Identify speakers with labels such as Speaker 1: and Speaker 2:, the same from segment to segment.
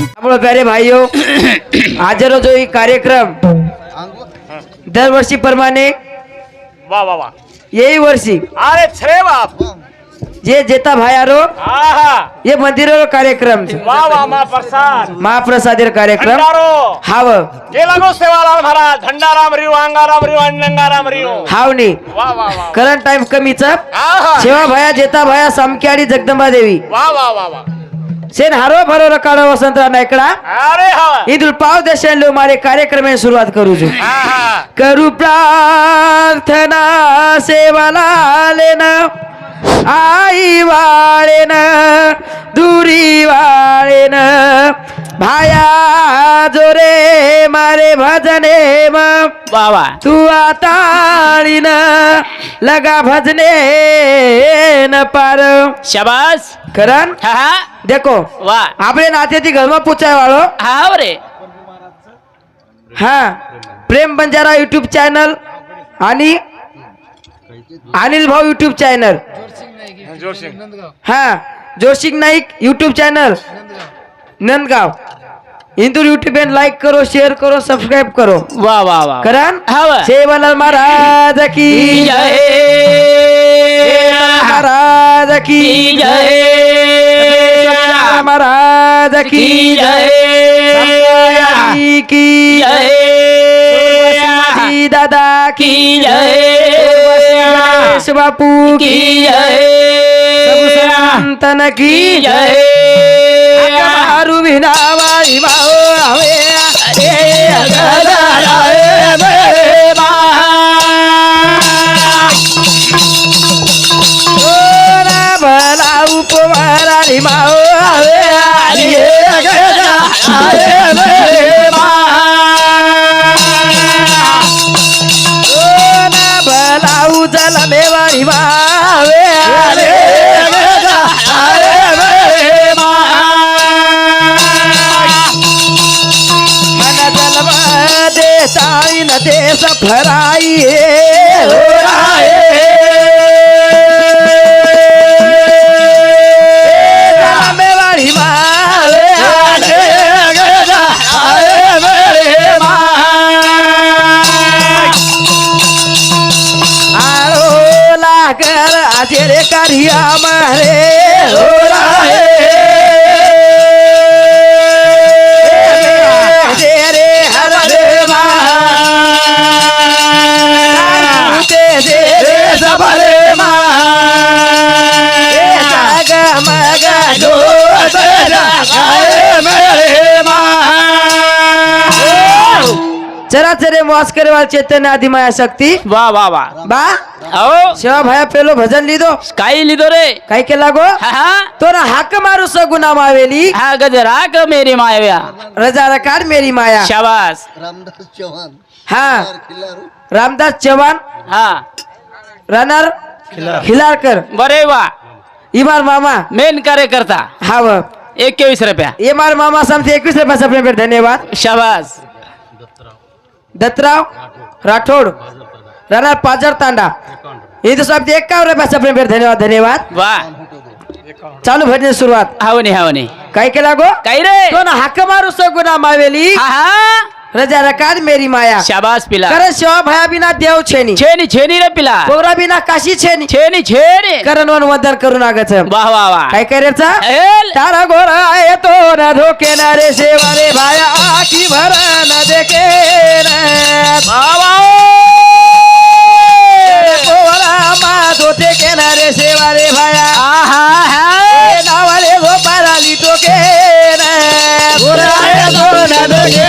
Speaker 1: त्यामुळे प्यारे भाईयो आजरो जो ही कार्यक्रम दरवर्षी प्रमाणे
Speaker 2: वा वा वा
Speaker 1: यही वर्षी
Speaker 2: अरे छे बाप
Speaker 1: जे जेता भाई आरो ये मंदिर कार्यक्रम છે.
Speaker 2: मा
Speaker 1: महाप्रसादेर कार्यक्रम।
Speaker 2: वा वा
Speaker 1: करंट टाइम कमीच
Speaker 2: आहा।
Speaker 1: सेवा भया जेता भया सामक्याडी जगदंबा देवी।
Speaker 2: वा वा वा वा
Speaker 1: सेन हारो भरो रकाडो वसंतराव नायकडा।
Speaker 2: अरे हा।
Speaker 1: ईदुल पाव देशांलो मारे कार्यक्रम सुरुवात करू છું
Speaker 2: आहा
Speaker 1: करू प्रार्थना सेवाला लेन आई वाळेन दुरी वाळेन भाया जोरे मारे भजने
Speaker 3: बाबा
Speaker 1: तू आताळीन लगा भजने न पार.
Speaker 3: शबाश
Speaker 1: करण देखो
Speaker 3: वा.
Speaker 1: आपले नात्याची घरमा पुचाय वाळो.
Speaker 3: हा हो रे.
Speaker 1: हा. प्रेम बंजारा युट्यूब चॅनल आणि अनिल भाऊ युट्यूब चॅनल हा Joshik Naik YouTube channel Nandgaon. Hindu YouTube and like करो शेअर करो सबस्क्राईब करो.
Speaker 3: वा वा वा
Speaker 1: करण?
Speaker 3: हा.
Speaker 1: सेवालाल महाराज की जय.
Speaker 3: जय.
Speaker 1: महाराज की जय. महाराज की
Speaker 3: जय.
Speaker 1: की
Speaker 3: जय.
Speaker 1: दादा की
Speaker 3: की जय.
Speaker 1: गणेश बापू
Speaker 3: की
Speaker 1: सब
Speaker 3: जय
Speaker 1: संतन की
Speaker 3: की जय
Speaker 1: मारू विनावाई माओ आवे ओरा भला उपवारारी माओ आवे मावे आरो लागर आजे रे करिया मारे। दे चराचरे वास करे वाल चैतन्य आदि माया शक्ति।
Speaker 3: वाह वाह वाह
Speaker 1: बा?
Speaker 3: आओ
Speaker 1: शिवा भाया पेलो भजन लीदो।
Speaker 3: काई लीदो रे।
Speaker 1: काई के लागो?
Speaker 3: हा तोरा
Speaker 1: हक मारू स गुना मावेली।
Speaker 3: हा गजरा क मेरी माया।
Speaker 1: रजा रकार मेरी माया।
Speaker 3: शाबाश
Speaker 4: रामदास चौहान
Speaker 1: हा। रामदास चव्हाण।
Speaker 3: हा।
Speaker 1: रनर। खिलारकर।
Speaker 3: बरे वा।
Speaker 1: इमार मामा।
Speaker 3: मेन कार्यकर्ता।
Speaker 1: हा व।
Speaker 3: 21 रुपया।
Speaker 1: इमार मामा समते 21 रुपया सप्रेम धन्यवाद।
Speaker 3: शाबाश
Speaker 1: दत्तराव राठोड. रनर पाजर तांडा. एकावन्न रुपया सपने पर धन्यवाद धन्यवाद.
Speaker 3: वा.
Speaker 1: चालू भजन सुरुवात.
Speaker 3: हावनी हावनी.
Speaker 1: काय के लागो
Speaker 3: काही रे?
Speaker 1: हाक मारू सगुनाम आवेली
Speaker 3: हा हा.
Speaker 1: रजा रकार मेरी माया।
Speaker 3: शाबास पिला।
Speaker 1: करे शिवा भया बिना देव छेनी।
Speaker 3: छेनी छेनी रे पिला।
Speaker 1: पोरा बिना काशी छेनी।
Speaker 3: छेनी छेनी।
Speaker 1: करण वन वंदन करून आगच
Speaker 3: वाह वाह वाह
Speaker 1: काय करायचा?
Speaker 3: एल.
Speaker 1: तारा गोरा येतो न धोके न रे सेवा रे भाया आखी भर न देखे न।
Speaker 3: वाह वाह
Speaker 1: पोरा मा धोते के न रे सेवा रे भाया।
Speaker 3: आहा हा।
Speaker 1: नावाले गोपाराली टोके न। गोरा येतो न धोके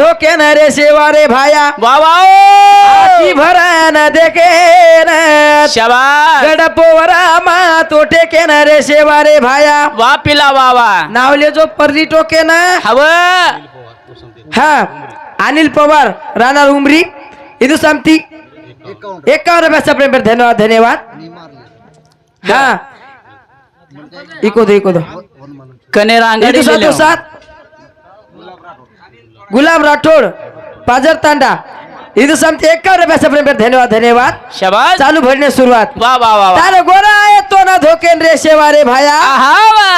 Speaker 1: धोके न रे सेवा रे भाया. भरा न देखे गडपोवरा मा तो टेके न रे सेवा रे भाया.
Speaker 3: वाह पिला वाह
Speaker 1: नावले जो परली टोके न.
Speaker 3: हवं.
Speaker 1: हा अनिल पवार राणा उमरी. इदु सामती एकावन्न रुपये सप्रेम पर धन्यवाद धन्यवाद. हा. इको दो इको दो.
Speaker 3: कनेरा
Speaker 1: सात. गुलाब राठोड पाजर तांडा इदु सामती एकावन्न रुपये सप्रेम पर धन्यवाद धन्यवाद
Speaker 3: शाबास
Speaker 1: चालू भरणे सुरुवात
Speaker 3: वा वा वा वा
Speaker 1: तार गोरा येतो ना धोकेन रे शेवारे भाया
Speaker 3: आहा वा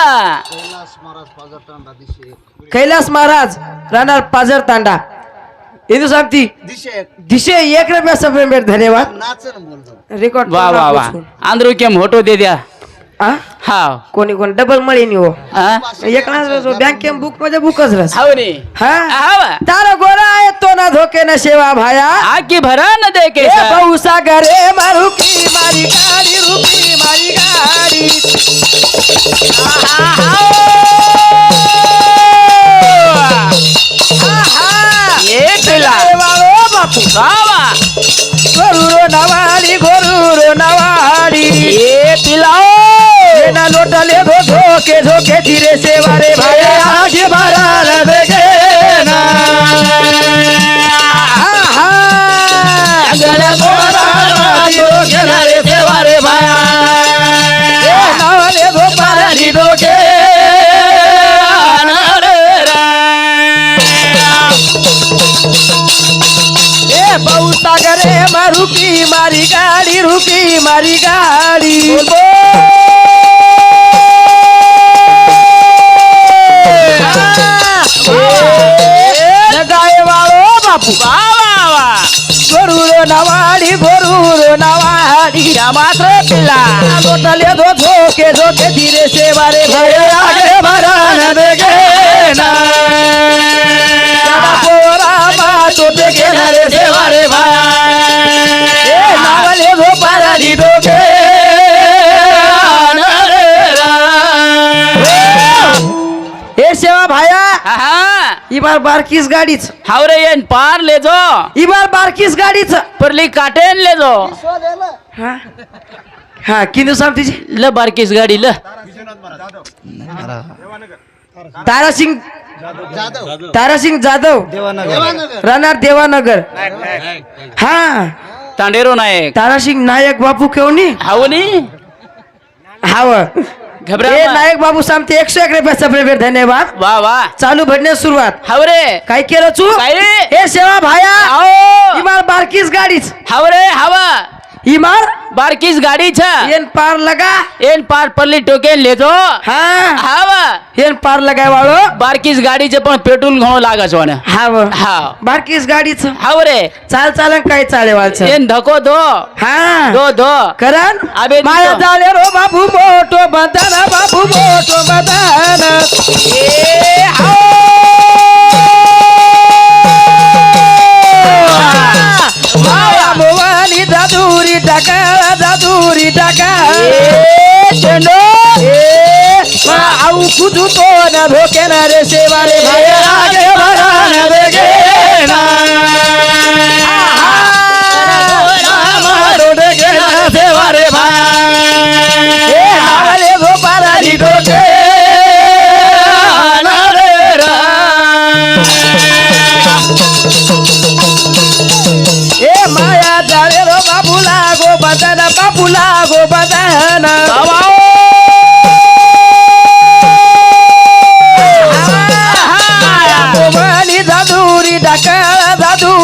Speaker 1: कैलास महाराज राहणार पाजर तांडा इदु सामती दिशे एक रुपया सप्रेम पर धन्यवाद रेकॉर्ड
Speaker 3: वा वा वा आंध्रू केम होटो दे द्या
Speaker 1: कोणी कोणी डबल मळी नि हो एक बँक बुकमध्ये बुकच रस
Speaker 3: हाव
Speaker 1: हा?
Speaker 3: वा
Speaker 1: तार गोरा येतो ना धोके न सेवा भाया.
Speaker 3: आकी भरा न दे के
Speaker 1: ए भाऊ सागरे मारू की मारी गाडी रुपी मारी गाडी.
Speaker 3: पिला
Speaker 1: ए बापू. गोरुरो नवाडी गोरुरो नवाडी.
Speaker 3: ए पिलाओ
Speaker 1: ना लोटले धो धोके धोके धीरे सेवा रे भाया। आगे भरा देगे ना। आहा। गळ्या गोरा धोके ना रे सेवा रे भाया। ए नावाले धो पारानी धोके ना रे। रा. ए पाऊस सागरे मारू की मारी गाडी रुकी मारी गाडी। गाय बापू
Speaker 3: वा वा वा.
Speaker 1: गोरुरो नवाडी गोरुरो नवाडी.
Speaker 3: मात्र पिला
Speaker 1: लोटले धो धोके धोके धीरे से बारे भाई ही बार बारकीस गाडीच.
Speaker 3: हाव रे येन पार ले जो.
Speaker 1: ही बार बारकीस गाडीच.
Speaker 3: परली काटेन ले जो.
Speaker 1: हा? हा किंदू तिची.
Speaker 3: ल बारकीस गाडी ल.
Speaker 1: तारासिंग तारासिंग जाधव. राहणार देवानगर. हा.
Speaker 3: तांडेरो नायक.
Speaker 1: तारासिंग नायक बापू केवनी?
Speaker 3: हाव नी
Speaker 1: हाव.
Speaker 3: घबरा.
Speaker 1: नायक बाबू सांगते एकशे एक रुपया सप्रेम धन्यवाद.
Speaker 3: वा वा.
Speaker 1: चालू भरण्यास सुरुवात.
Speaker 3: हाव रे.
Speaker 1: काय केलं चू
Speaker 3: काय रे?
Speaker 1: हे सेवा भाया.
Speaker 3: आओ.
Speaker 1: बारकीस गाडीच.
Speaker 3: हाव रे हावा.
Speaker 1: इमार
Speaker 3: बारकीस गाडी छ.
Speaker 1: येन पार लगा.
Speaker 3: एन पार परली टोकेन ले जो
Speaker 1: हा.
Speaker 3: हावा.
Speaker 1: येन पार लगाय वाळो.
Speaker 3: बारकीस गाडीचे पण पेट्रोल घणो लागस वान
Speaker 1: हाव.
Speaker 3: हाव.
Speaker 1: बारकीस गाडीच.
Speaker 3: हाव रे.
Speaker 1: चाल चालन काय चाले वालच
Speaker 3: एन धको दो.
Speaker 1: हा.
Speaker 3: दो दो.
Speaker 1: करण
Speaker 3: आबे
Speaker 1: माया. झाले रो बाबू मोठो बंधन बाबू मोठो बंधन.
Speaker 3: ए हाव.
Speaker 1: दादुरी टाका
Speaker 3: चेंडो
Speaker 1: आऊ कुदू तो न धोके न रे सेवा रे भाई आगे बढ़ा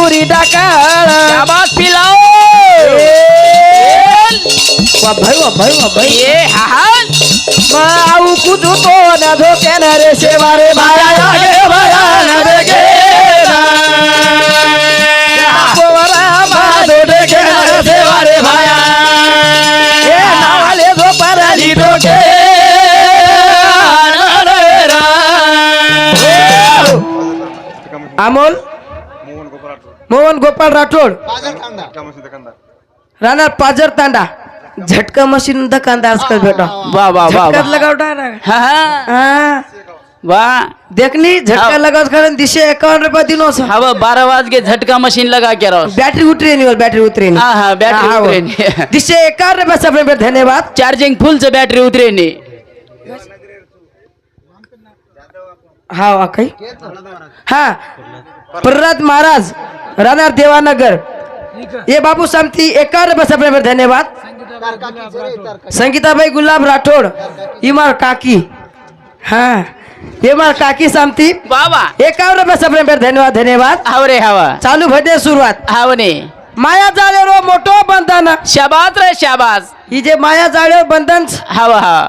Speaker 1: जादुरी डाकाळ
Speaker 3: शाबास पिलाओ
Speaker 1: भाई भाई भाई
Speaker 3: ए हाहान
Speaker 1: माऊ कुदू तो न धोके न रे सेवा रे माया आगे भया न देगे ना पोरा मा दो देगे न रे सेवा रे भाया ए नावाले गो पराली धोके अमोल मोहन गोपाळ राठोड. राहणार पाजर तांडा. झटका मशीन दुकानदार आजकाल भेटा
Speaker 3: वा वा वा. हा हा. वा.
Speaker 1: देखनी झटका। लगाव कारण दिशे एकावन्न रुपये दिनो
Speaker 3: हवा बारह वाज के झटका मशीन लगा के रहो.
Speaker 1: बैटरी उतरे नहीं और बैटरी उतरे नहीं
Speaker 3: हाँ, हाँ, बैटरी। उतरे नहीं।
Speaker 1: दिशे एकावन्न रुपये सब धन्यवाद.
Speaker 3: चार्जिंग फुल से बैटरी उतरे नहीं
Speaker 1: हा वा काही हा. प्रल्हाद महाराज राहणार देवानगर. ये बाबू समती एकावर बस आपल्यावर धन्यवाद. संगीताबाई गुलाब राठोड इमार काकी. हा. इमार काकी समती
Speaker 3: बाबा.
Speaker 1: एकावर बस आपल्यावर धन्यवाद धन्यवाद.
Speaker 3: हाव रे हवा.
Speaker 1: चालू भजने सुरुवात.
Speaker 3: हावने.
Speaker 1: माया जाळेवर मोठं बंधन.
Speaker 3: शाबास रे शाबास.
Speaker 1: ही जे माया जाळेवर बंधन.
Speaker 3: हवा हा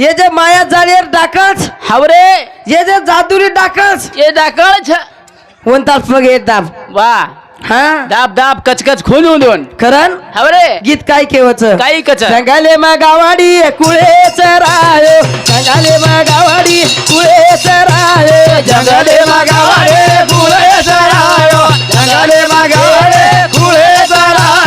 Speaker 1: हे जे माया जाळेवर डाकच
Speaker 3: हाव रे
Speaker 1: हे जे जादुरी डाकच
Speaker 3: ये दाखल छ
Speaker 1: कोणताच मग येत दाब.
Speaker 3: वा.
Speaker 1: हा?
Speaker 3: दाब दाब कचकच खोलून दोन
Speaker 1: करण
Speaker 3: हाव रे
Speaker 1: गीत काय केवच?
Speaker 3: काही कच
Speaker 1: जंगाले गावाडी कुळे चरायो जंगाले गावाडी कुळे चरायो जंगाले गावाडे कुळे चरायो जंगाले गावाडे कुळे चरायो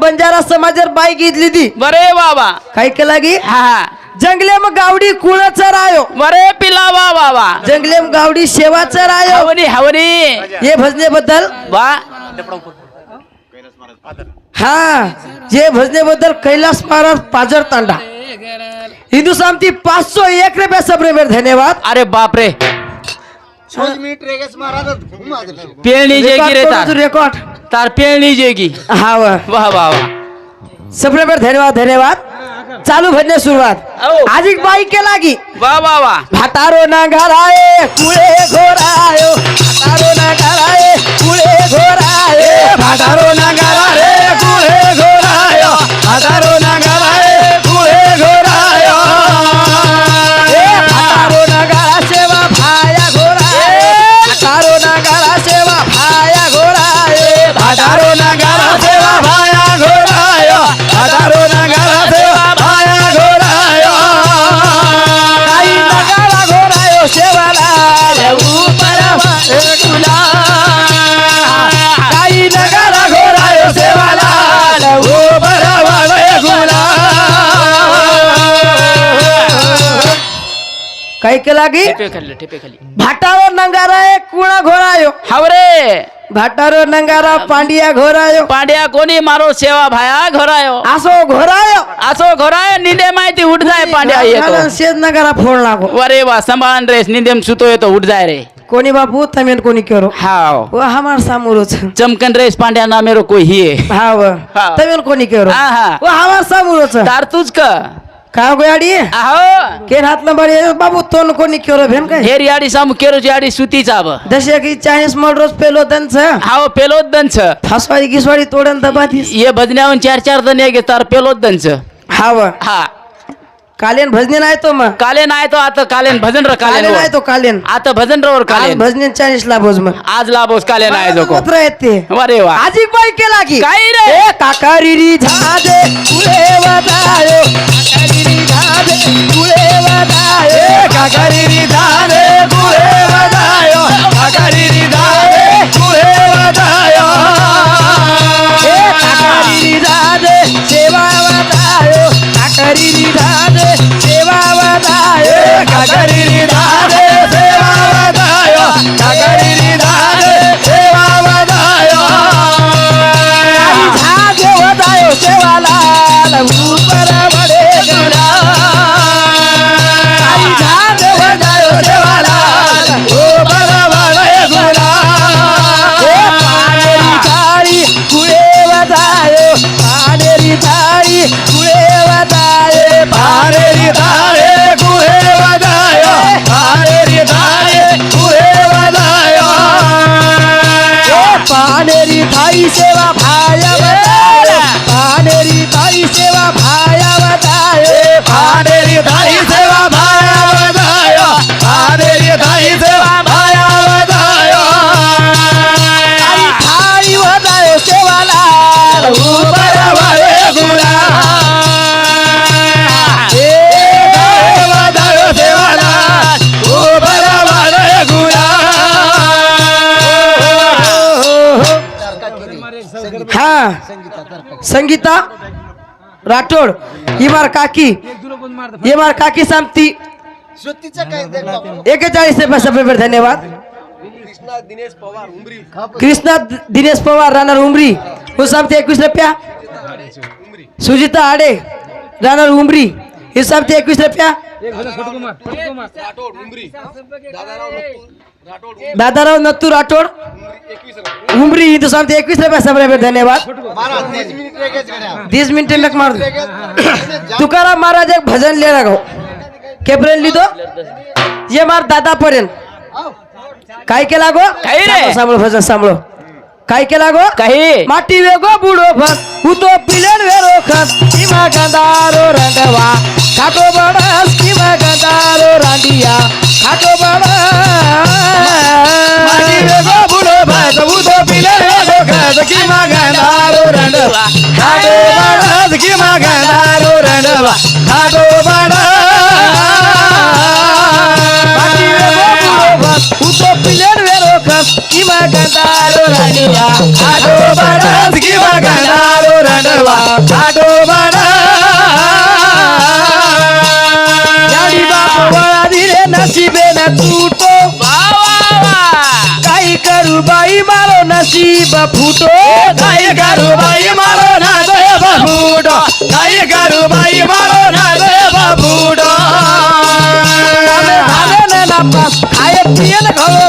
Speaker 1: बंजारा समाजर बाई घेतली ती.
Speaker 3: बरे बाबा.
Speaker 1: काय केला गी
Speaker 3: हा.
Speaker 1: जंगले मग गावडी कुळ चरायो
Speaker 3: बरे पिला वा बाबा
Speaker 1: जंगले मग गावडी सेवा चरायो
Speaker 3: हवनी हवनी.
Speaker 1: ये भजने बद्दल
Speaker 3: वा.
Speaker 1: हा जे भजने बद्दल कैलास महाराज पाजर तांडा. हिंदू सामती पाच सौ एक रुपया सबरे मेरे धन्यवाद.
Speaker 3: अरे बाप रे पेळणी जेगी रे तार.
Speaker 1: रेकॉर्ड
Speaker 3: तार पेळणी जेगी.
Speaker 1: हा वा.
Speaker 3: वाह वाह वाह
Speaker 1: सबरे मेरे धन्यवाद धन्यवाद. चालू भजने सुरुवात. आज एक बाई की
Speaker 3: वाह वाह वाह
Speaker 1: भातारो ना घराये कुळे घोरायो. भातारो ना घराये कुळे घोराये. भातारो ना घराये कुळे घोरायो. भातारो ना
Speaker 3: खाली
Speaker 1: भाटावर नंगारा एक कुणा घोरायो
Speaker 3: हाव रे
Speaker 1: भाटावर नंगारा पांडिया घोरायो
Speaker 3: पांड्या कोणी? मारो सेवा भाया घोरायो
Speaker 1: असो घोरायो
Speaker 3: असो घोरायो निंदे माहिती उठ जाय पांड्या येतो.
Speaker 1: शेत नगारा फोड लागो.
Speaker 3: वरे वा संभाळन रेस निंदेम सुतो येतो उठ जाय रे.
Speaker 1: कोणी बापू तमेन कोणी करो.
Speaker 3: हाव.
Speaker 1: वो हमार सामूरोच.
Speaker 3: चमकन रेस पांड्या ना मेरो कोई ही है
Speaker 1: हाव. तमेन कोणी करो.
Speaker 3: हा, हा.
Speaker 1: वो हमार सामूरोच.
Speaker 3: तार तुझ क.
Speaker 1: काय गोयाडी
Speaker 3: आहो।
Speaker 1: केर हात नंबर ये बाबू तोन कोणी करो भेन काय
Speaker 3: हेर याडी सामू केरो याडी सुती चाब
Speaker 1: जसे की चाळीस रोज पेलो त्यांच
Speaker 3: हाव पेलो दंच
Speaker 1: फासवाडी गिसवाडी तोडन दबातीस
Speaker 3: ये भजन्याहून चार चार जण ये तार पेलो दंच
Speaker 1: हाव
Speaker 3: हा।
Speaker 1: कालेन भजने नाही तो मग.
Speaker 3: कालेन आहे तो आता कालेन भजन र
Speaker 1: कालेन
Speaker 3: कालेन
Speaker 1: नाही तो कालेन.
Speaker 3: आता भजन रवर
Speaker 1: आज
Speaker 3: कालेन.
Speaker 1: भजने चाळीस ला भोज मग.
Speaker 3: आज लाभोस कालेन आहे जो
Speaker 1: गोत्र आहेत ते
Speaker 3: अरे वा.
Speaker 1: आज बाई केला की.
Speaker 3: काय रे?
Speaker 1: ए काकारिरी झादे कुळे वदायो काकारिरी झादे कुळे वदायो काकारिरी झादे कुळे वदायो काकारिरी झादे कुळे वदायो पानेरी थाळी कुळे वदायो पानेरी थाळी कुळे वदायो पानेरी थाळी कुळे वदायो पानेरी थाई सेवा भाया बताय पानेरी थाई सेवा भाया बताय पानेरी थाई सेवा संगीता राठोड इमार काकी इमार काकी सांगती. एकेचाळीस रुपये सभेवर धन्यवाद. कृष्णा दिनेश पवार राहणार उमरी. हो सांगते एकवीस रुपया. सुजिता आडे राहणार उमरी. हे सांगते एकवीस रुपया. दादाराव नत्तू राठोड? उमरी हिंदू सांगते एकवीस रुपया सभेवर धन्यवाद. तीस मिनिटे लक मार तुकाराम महाराज एक भजन लिहिला गो केपर्यंत लिहितो? ये मार दादा पर्यंत काय केला गो?
Speaker 3: काही रे.
Speaker 1: सांभाळ भजन सांभाळ. ಕೈಕೆ ಕೆಲಾಗೋ ಕಹಿ ಮಟ್ಟಿವೆಗೋ ಬುಡೋ ಭಕ್ ಉತೋ ಪಿಲನ್ ವೇರೋ ಖಸ್. ಕಿಮ ಗಂದಾರೋ ರಂಡವಾ ಕಾಟೋ ಬಡ ಕಿಮ ಗಂದಾರೋ ರಾಂಡಿಯಾ. ಕಾಟೋ ಬಡ खस किमा दिले काही करू बाई मारो नसीब फुटो काही करू बाई मारो ना देव फुटो काही करू बाई मारो ना देव फुटो खाय पिय खाओ